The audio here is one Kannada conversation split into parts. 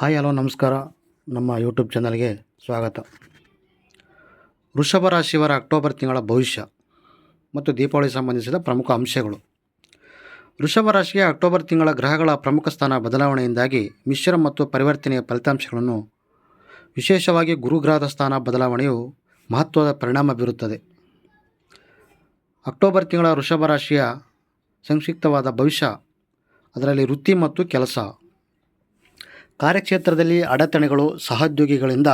ಹಾಯ್, ಹಲೋ, ನಮಸ್ಕಾರ. ನಮ್ಮ ಯೂಟ್ಯೂಬ್ ಚಾನಲ್ಗೆ ಸ್ವಾಗತ. ವೃಷಭ ರಾಶಿಯವರ ಅಕ್ಟೋಬರ್ ತಿಂಗಳ ಭವಿಷ್ಯ ಮತ್ತು ದೀಪಾವಳಿ ಸಂಬಂಧಿಸಿದ ಪ್ರಮುಖ ಅಂಶಗಳು. ವೃಷಭ ರಾಶಿಗೆ ಅಕ್ಟೋಬರ್ ತಿಂಗಳ ಗ್ರಹಗಳ ಪ್ರಮುಖ ಸ್ಥಾನ ಬದಲಾವಣೆಯಿಂದಾಗಿ ಮಿಶ್ರ ಮತ್ತು ಪರಿವರ್ತನೆಯ ಫಲಿತಾಂಶಗಳನ್ನು, ವಿಶೇಷವಾಗಿ ಗುರುಗ್ರಹದ ಸ್ಥಾನ ಬದಲಾವಣೆಯು ಮಹತ್ವದ ಪರಿಣಾಮ ಬೀರುತ್ತದೆ. ಅಕ್ಟೋಬರ್ ತಿಂಗಳ ವೃಷಭ ರಾಶಿಯ ಸಂಕ್ಷಿಪ್ತವಾದ ಭವಿಷ್ಯ, ಅದರಲ್ಲಿ ವೃತ್ತಿ ಮತ್ತು ಕೆಲಸ ಕಾರ್ಯಕ್ಷೇತ್ರದಲ್ಲಿ ಅಡೆತಡೆಗಳು ಸಹೋದ್ಯೋಗಿಗಳಿಂದ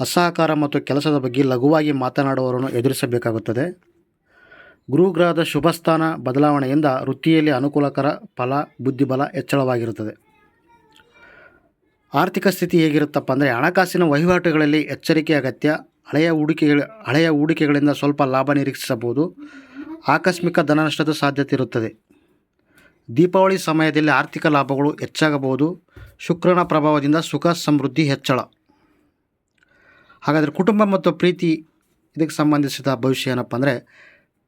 ಅಸಹಕಾರ ಮತ್ತು ಕೆಲಸದ ಬಗ್ಗೆ ಲಘುವಾಗಿ ಮಾತನಾಡುವವರನ್ನು ಎದುರಿಸಬೇಕಾಗುತ್ತದೆ. ಗುರುಗ್ರಹದ ಶುಭಸ್ಥಾನ ಬದಲಾವಣೆಯಿಂದ ವೃತ್ತಿಯಲ್ಲಿ ಅನುಕೂಲಕರ ಫಲ, ಬುದ್ಧಿಬಲ ಹೆಚ್ಚಳವಾಗಿರುತ್ತದೆ. ಆರ್ಥಿಕ ಸ್ಥಿತಿ ಹೇಗಿರುತ್ತಪ್ಪ ಅಂದರೆ ಹಣಕಾಸಿನ ವಹಿವಾಟುಗಳಲ್ಲಿ ಎಚ್ಚರಿಕೆ, ಅಗತ್ಯ, ಹಳೆಯ ಹೂಡಿಕೆಗಳ, ಹಳೆಯ ಹೂಡಿಕೆಗಳಿಂದ ಸ್ವಲ್ಪ ಲಾಭ ನಿರೀಕ್ಷಿಸಬಹುದು. ಆಕಸ್ಮಿಕ ಧನನಷ್ಟದ ಸಾಧ್ಯತೆ ಇರುತ್ತದೆ. ದೀಪಾವಳಿ ಸಮಯದಲ್ಲಿ ಆರ್ಥಿಕ ಲಾಭಗಳು ಹೆಚ್ಚಾಗಬಹುದು. ಶುಕ್ರನ ಪ್ರಭಾವದಿಂದ ಸುಖ ಸಮೃದ್ಧಿ ಹೆಚ್ಚಳ. ಹಾಗಾದರೆ ಕುಟುಂಬ ಮತ್ತು ಪ್ರೀತಿ ಇದಕ್ಕೆ ಸಂಬಂಧಿಸಿದ ಭವಿಷ್ಯ ಏನಪ್ಪ ಅಂದರೆ,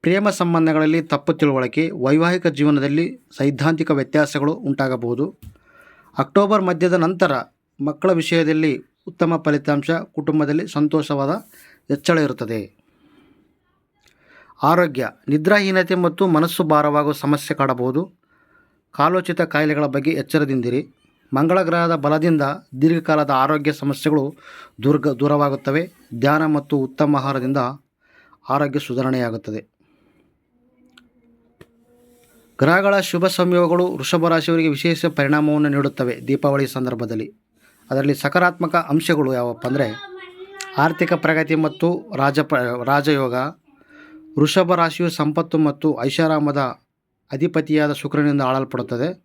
ಪ್ರೇಮ ಸಂಬಂಧಗಳಲ್ಲಿ ತಪ್ಪು ತಿಳುವಳಿಕೆ, ವೈವಾಹಿಕ ಜೀವನದಲ್ಲಿ ಸೈದ್ಧಾಂತಿಕ ವ್ಯತ್ಯಾಸಗಳು ಉಂಟಾಗಬಹುದು. ಅಕ್ಟೋಬರ್ ಮಧ್ಯದ ನಂತರ ಮಕ್ಕಳ ವಿಷಯದಲ್ಲಿ ಉತ್ತಮ ಫಲಿತಾಂಶ, ಕುಟುಂಬದಲ್ಲಿ ಸಂತೋಷವಾದ ಹೆಚ್ಚಳ ಇರುತ್ತದೆ. ಆರೋಗ್ಯ, ನಿದ್ರಾಹೀನತೆ ಮತ್ತು ಮನಸ್ಸು ಭಾರವಾಗುವ ಸಮಸ್ಯೆ ಕಾಡಬಹುದು. ಕಾಲೋಚಿತ ಕಾಯಿಲೆಗಳ ಬಗ್ಗೆ ಎಚ್ಚರದಿಂದಿರಿ. ಮಂಗಳ ಗ್ರಹದ ಬಲದಿಂದ ದೀರ್ಘಕಾಲದ ಆರೋಗ್ಯ ಸಮಸ್ಯೆಗಳು ದುರ್ಗ ದೂರವಾಗುತ್ತವೆ. ಧ್ಯಾನ ಮತ್ತು ಉತ್ತಮ ಆಹಾರದಿಂದ ಆರೋಗ್ಯ ಸುಧಾರಣೆಯಾಗುತ್ತದೆ. ಗ್ರಹಗಳ ಶುಭ ಸಂಯೋಗಗಳು ವೃಷಭ ರಾಶಿಯವರಿಗೆ ವಿಶೇಷ ಪರಿಣಾಮವನ್ನು ನೀಡುತ್ತವೆ. ದೀಪಾವಳಿ ಸಂದರ್ಭದಲ್ಲಿ ಅದರಲ್ಲಿ ಸಕಾರಾತ್ಮಕ ಅಂಶಗಳು ಯಾವಪ್ಪ ಅಂದರೆ ಆರ್ಥಿಕ ಪ್ರಗತಿ ಮತ್ತು ರಾಜ ರಾಜಯೋಗ, ವೃಷಭ ರಾಶಿಯು ಸಂಪತ್ತು ಮತ್ತು ಐಷಾರಾಮದ ಅಧಿಪತಿಯಾದ ಶುಕ್ರನಿಂದ ಆಳಲ್ಪಡುತ್ತದೆ.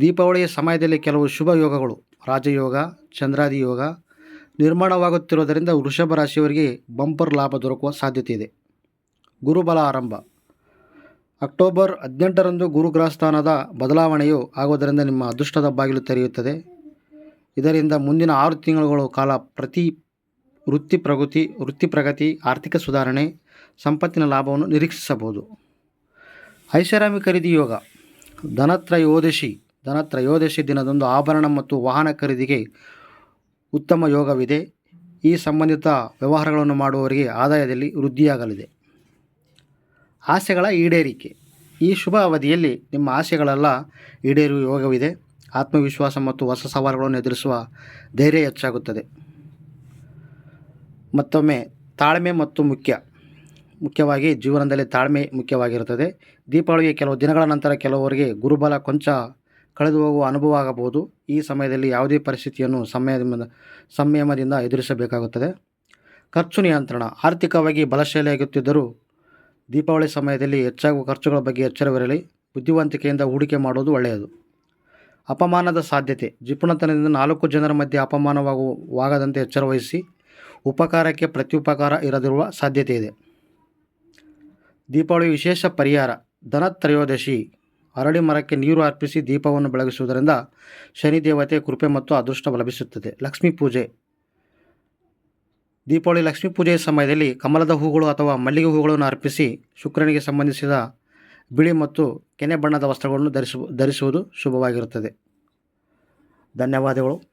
ದೀಪಾವಳಿಯ ಸಮಯದಲ್ಲಿ ಕೆಲವು ಶುಭ ಯೋಗಗಳು, ರಾಜಯೋಗ ಚಂದ್ರಾದಿ ಯೋಗ ನಿರ್ಮಾಣವಾಗುತ್ತಿರುವುದರಿಂದ ವೃಷಭ ರಾಶಿಯವರಿಗೆ ಬಂಪರ್ ಲಾಭ ದೊರಕುವ ಸಾಧ್ಯತೆ ಇದೆ ಗುರುಬಲ ಆರಂಭ. ಅಕ್ಟೋಬರ್ ಹದಿನೆಂಟರಂದು ಗುರುಗ್ರಹಸ್ಥಾನದ ಬದಲಾವಣೆಯು ಆಗುವುದರಿಂದ ನಿಮ್ಮ ಅದೃಷ್ಟದ ಬಾಗಿಲು ತೆರೆಯುತ್ತದೆ. ಇದರಿಂದ ಮುಂದಿನ ಆರು ತಿಂಗಳುಗಳ ಕಾಲ ಪ್ರತಿ ವೃತ್ತಿ ಪ್ರಗತಿ ವೃತ್ತಿ ಪ್ರಗತಿ, ಆರ್ಥಿಕ ಸುಧಾರಣೆ, ಸಂಪತ್ತಿನ ಲಾಭವನ್ನು ನಿರೀಕ್ಷಿಸಬಹುದು. ಐಷಾರಾಮಿ ಖರೀದಿ ಯೋಗ. ಧನತ್ರಯೋದಶಿ ಧನತ್ರಯೋದಶಿ ದಿನದಂದು ಆಭರಣ ಮತ್ತು ವಾಹನ ಖರೀದಿಗೆ ಉತ್ತಮ ಯೋಗವಿದೆ. ಈ ಸಂಬಂಧಿತ ವ್ಯವಹಾರಗಳನ್ನು ಮಾಡುವವರಿಗೆ ಆದಾಯದಲ್ಲಿ ವೃದ್ಧಿಯಾಗಲಿದೆ. ಆಸೆಗಳ ಈಡೇರಿಕೆ. ಈ ಶುಭ ಅವಧಿಯಲ್ಲಿ ನಿಮ್ಮ ಆಸೆಗಳೆಲ್ಲ ಈಡೇರುವ ಯೋಗವಿದೆ. ಆತ್ಮವಿಶ್ವಾಸ ಮತ್ತು ಹೊಸ ಸವಾಲುಗಳನ್ನು ಎದುರಿಸುವ ಧೈರ್ಯ ಹೆಚ್ಚಾಗುತ್ತದೆ. ಮತ್ತೊಮ್ಮೆ ತಾಳ್ಮೆ ಮತ್ತು ಮುಖ್ಯ. ಮುಖ್ಯವಾಗಿ ಜೀವನದಲ್ಲಿ ತಾಳ್ಮೆ ಮುಖ್ಯವಾಗಿರುತ್ತದೆ. ದೀಪಾವಳಿಗೆ ಕೆಲವು ದಿನಗಳ ನಂತರ ಕೆಲವರಿಗೆ ಗುರುಬಲ ಕೊಂಚ ಕಳೆದು ಹೋಗುವ ಅನುಭವ ಆಗಬಹುದು. ಈ ಸಮಯದಲ್ಲಿ ಯಾವುದೇ ಪರಿಸ್ಥಿತಿಯನ್ನು ಸಂಯಮದಿಂದ ಸಂಯಮದಿಂದ ಎದುರಿಸಬೇಕಾಗುತ್ತದೆ. ಖರ್ಚು ನಿಯಂತ್ರಣ, ಆರ್ಥಿಕವಾಗಿ ಬಲಶಾಲಿಯಾಗುತ್ತಿದ್ದರೂ ದೀಪಾವಳಿ ಸಮಯದಲ್ಲಿ ಹೆಚ್ಚಾಗುವ ಖರ್ಚುಗಳ ಬಗ್ಗೆ ಎಚ್ಚರವಿರಲಿ. ಬುದ್ಧಿವಂತಿಕೆಯಿಂದ ಹೂಡಿಕೆ ಮಾಡುವುದು ಒಳ್ಳೆಯದು. ಅಪಮಾನದ ಸಾಧ್ಯತೆ ಜಿಪುಣತನದಿಂದ ನಾಲ್ಕು ಜನರ ಮಧ್ಯೆ ಅಪಮಾನವಾಗುವಾಗದಂತೆ ಎಚ್ಚರವಹಿಸಿ. ಉಪಕಾರಕ್ಕೆ ಪ್ರತ್ಯುಪಕಾರ ಇರದಿರುವ ಸಾಧ್ಯತೆ ಇದೆ ದೀಪಾವಳಿ ವಿಶೇಷ ಪರಿಹಾರ. ಧನತ್ರಯೋದಶಿ ಅರಳಿ ಮರಕ್ಕೆ ನೀರು ಅರ್ಪಿಸಿ ದೀಪವನ್ನು ಬೆಳಗಿಸುವುದರಿಂದ ಶನಿ ದೇವತೆ ಕೃಪೆ ಮತ್ತು ಅದೃಷ್ಟ ಲಭಿಸುತ್ತದೆ. ಲಕ್ಷ್ಮೀ ಪೂಜೆ. ದೀಪಾವಳಿ ಲಕ್ಷ್ಮೀ ಪೂಜೆಯ ಸಮಯದಲ್ಲಿ ಕಮಲದ ಹೂಗಳು ಅಥವಾ ಮಲ್ಲಿಗೆ ಹೂಗಳನ್ನು ಅರ್ಪಿಸಿ ಶುಕ್ರನಿಗೆ ಸಂಬಂಧಿಸಿದ ಬಿಳಿ ಮತ್ತು ಕೆನೆ ಬಣ್ಣದ ವಸ್ತ್ರಗಳನ್ನು ಧರಿಸು, ಧರಿಸುವುದು ಶುಭವಾಗಿರುತ್ತದೆ. ಧನ್ಯವಾದಗಳು.